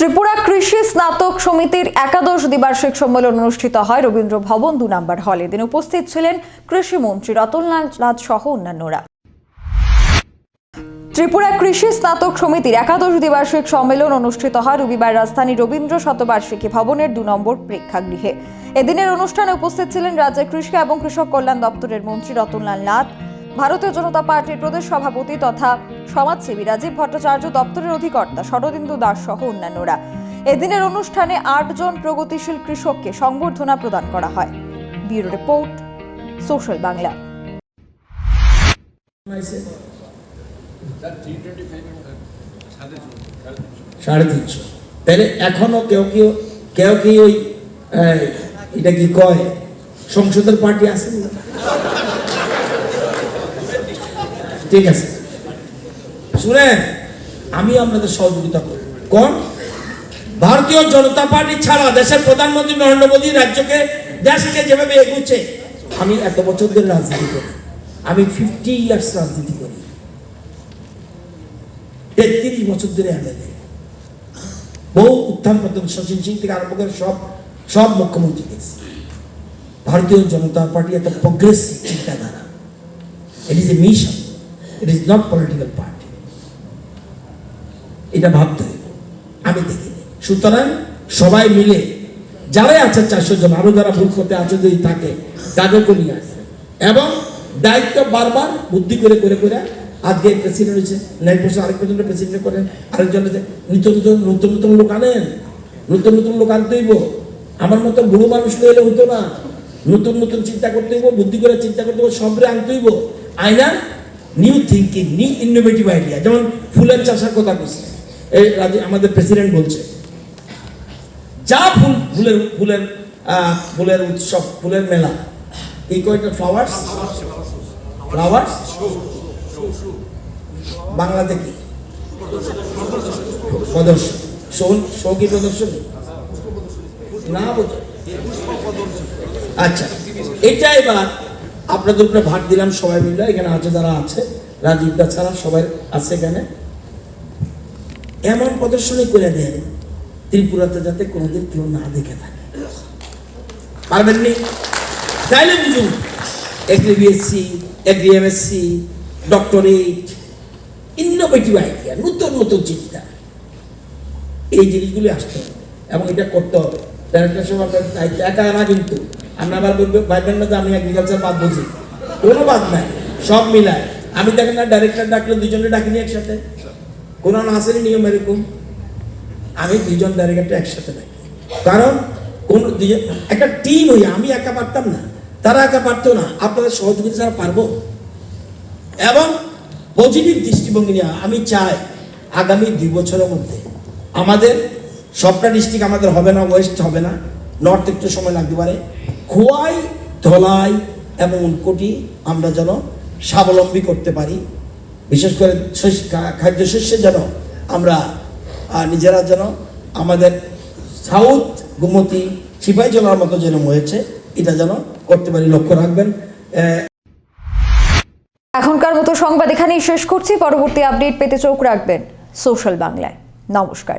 ত্রিপুরা কৃষি স্নাতক সমিতির একাদশ দ্বিবার্ষিক সম্মেলন অনুষ্ঠিত হয়। রবীন্দ্র ভবন দু নম্বর হলে। দিন উপস্থিত ছিলেন কৃষিমন্ত্রী রতনলাল নাথ সহ অন্যান্যরা। ত্রিপুরা কৃষি স্নাতক সমিতির একাদশ দ্বিবার্ষিক সম্মেলন অনুষ্ঠিত হয় রবিবার রাজধানী রবীন্দ্র শতবার্ষিকী ভবনের দু নম্বর প্রেক্ষাগৃহে। এদিনের অনুষ্ঠানে উপস্থিত ছিলেন রাজ্যের কৃষি এবং কৃষক কল্যাণ দপ্তরের মন্ত্রী রতনলাল নাথ ভারতীয় জনতা পার্টির প্রদেশ সভাপতি তথা সমাজসেবী রাজীব ভট্টাচার্য, দপ্তরের অধিকর্তা শরদিন্দু দাস সহ অন্যান্যরা। এদিনের অনুষ্ঠানে আটজন প্রগতিশীল কৃষককে সংবর্ধনা প্রদান করা হয়। Bureau report, social Bangla. সাড়ে তিনশো। তাহলে এখনও কেউ কেউ কেউ কি ওই এটা কি কয়, সংসদের পার্টি আছে? ঠিক আছে। শুনেন, আমি আপনাদের সহযোগিতা করব। কোন? ভারতীয় জনতা পার্টি ছাড়া দেশের প্রধানমন্ত্রী নরেন্দ্র মোদী রাজ্যকে, দেশকে যেভাবে এগুচ্ছে, আমি এত বছর ধরে রাজনীতি করি। আমি ফিফটি ইয়ার্স রাজনীতি করি। তেত্রিশ বছর ধরে এমএলএ বহু উত্থান পতন, শচীন সিং থেকে আরম্ভ করে সব সব মুখ্যমন্ত্রী গেছে। ভারতীয় জনতা পার্টি একটা প্রগ্রেসিভ চিন্তাধারা। It is a mission it is not political party এটা ভাবতে আমি দেখিনি সুতরাং সবাই মিলে, যারাই আছে চারশো জন, আরও যারা ভুল করতে আছে যদি থাকে তাদেরকে নিয়ে আসে এবং দায়িত্ব বারবার বুদ্ধি করে করে করে আজকে প্রেসিডেন্ট হয়েছে, নেক্সট বছর আরেক পর্যন্ত প্রেসিডেন্ট করেন, আরেকজন হচ্ছে নতুন নতুন নতুন লোক আনেন নতুন নতুন লোক আনতে আমার মতো বুড়ো মানুষ এলে হতো না। নতুন নতুন চিন্তা করতে হইব, বুদ্ধি করে চিন্তা করতে সবরে আনতে হইব। আয়না new thinking new innovative idea যেমন ফুলের চাষের কথা বলছে। এই আমাদের প্রেসিডেন্ট বলছে, যা ফুল, ফুলের ফুলের ফুলের উৎসব, ফুলের মেলা। এই কয়টা ফ্লাওয়ার্স ফ্লাওয়ার্স বাংলাতে কি? প্রদর্শন। শোন শোকি প্রদর্শন? না বোঝো। আচ্ছা এটা এবার আপনাদের উপরে ভাগ দিলাম সবাই মিলে, এখানে আছে যারা আছে রাজীব দা ছাড়া সবাই আছে এখানে। এমন প্রদর্শনী করে দেন, ত্রিপুরাতে যাতে কোনোদিন কেউ না দেখে থাকে। পারবেন নি? তাইলে বুঝুন agri BSc agri MSc doctorate innovative idea নতুন নতুন চিন্তা। এই জিনিসগুলি আসতে হবে এবং এটা করতে হবে। ডাইরেক্টর সাহেব আপনার দায়িত্ব একা না কিন্তু আপনি আবার ভাববেন না যে আমি এগ্রিকালচার বাদ বুঝি কোনো বাদ নাই, সব মিলায়। আমি দেখেন না ডাইরেক্টর ডাকলে দুজনে ডাকিনি একসাথে। কোনো আসেনি নিয়ম এরকম। আমি দুজন ডাইরেক্টর একসাথে ডাকি। কারণ কোন একটা টিম হই, আমি একা পারতাম না। তারা একা পারতো না। আপনাদের সহযোগিতা ছাড়া পারব? এবং পজিটিভ দৃষ্টিভঙ্গি নিয়ে আমি চাই, আগামী দুই বছরের মধ্যে। আমাদের সবটা ডিস্ট্রিক্ট আমাদের হবে না ওয়েস্ট হবে না। নর্থ একটু সময় লাগতে পারে। খোয়াই, ধলাই এবং উনকোটি আমরা যেন স্বাবলম্বী করতে পারি। বিশেষ করে খাদ্যশস্যে যেন আমরা নিজেরা যেন আমাদের সাউথ গুমতি সিপাহী জলার মতো যেন হয়েছে, এটা যেন করতে পারি। লক্ষ্য রাখবেন এখনকার মতো সংবাদ এখানেই শেষ করছি। পরবর্তী আপডেট পেতে চোখ রাখবেন সোশ্যাল বাংলায়। নমস্কার।